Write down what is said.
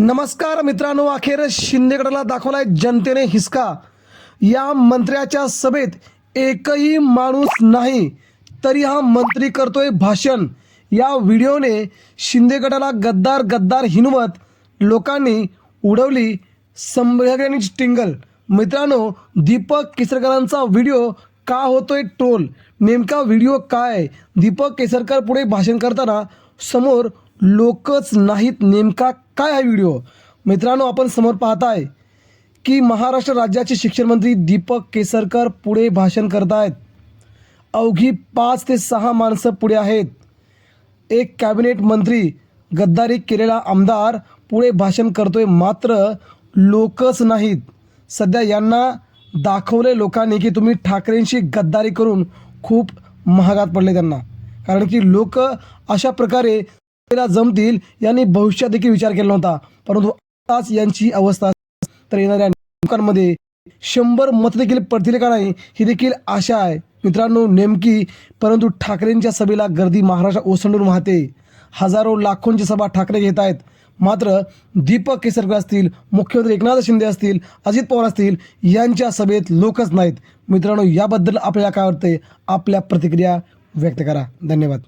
नमस्कार मित्रांनो अखेर शिंदेगडाला दाखवलाय जनतेने हिसका. या मंत्र्याच्या सभेत एकही माणूस नाही तरी हा मंत्री करतोय भाषण. या व्हिडिओने शिंदेगडाला गद्दार गद्दार हिनवत लोकांनी उडवली संभ्याग्याची टिंगल. मित्रांनो दीपक किसरकरांचा व्हिडिओ का होतोय ट्रोल नेमका व्हिडिओ काय? दीपक केसरकर पुढे भाषण करताना समोर लोकच नाहीत. नेमका काय आहे व्हिडिओ? मित्रांनो आपण समोर पाहताय की महाराष्ट्र राज्याचे शिक्षण मंत्री दीपक केसरकर पुढे भाषण करतायत. अवघी पाच ते सहा माणसं पुढे आहेत. एक कॅबिनेट मंत्री गद्दारी केलेला आमदार पुढे भाषण करतोय. मात्र लोकच नाहीत. सध्या यांना दाखवले लोकांनी की तुम्ही ठाकरेंशी गद्दारी करून खूप महागात पडले त्यांना. कारण की लोक अशा प्रकारे जमतील यांनी भविष्यात देखील विचार केला नव्हता. परंतु आताच यांची अवस्था तर येणाऱ्या लोकांमध्ये शंभर मत देखील पडतील का नाही ही देखील आशा आहे. मित्रांनो नेमकी परंतु ठाकरेंच्या सभेला गर्दी महाराष्ट्र ओसंडून वाहते. हजारो लाखोंची सभा ठाकरे घेत आहेत. मात्र दीपक केसरकर असतील मुख्यमंत्री एकनाथ शिंदे असतील अजित पवार असतील यांच्या सभेत लोकच नाहीत. मित्रांनो याबद्दल आपल्याला काय वाटते आपल्या प्रतिक्रिया व्यक्त करा. धन्यवाद.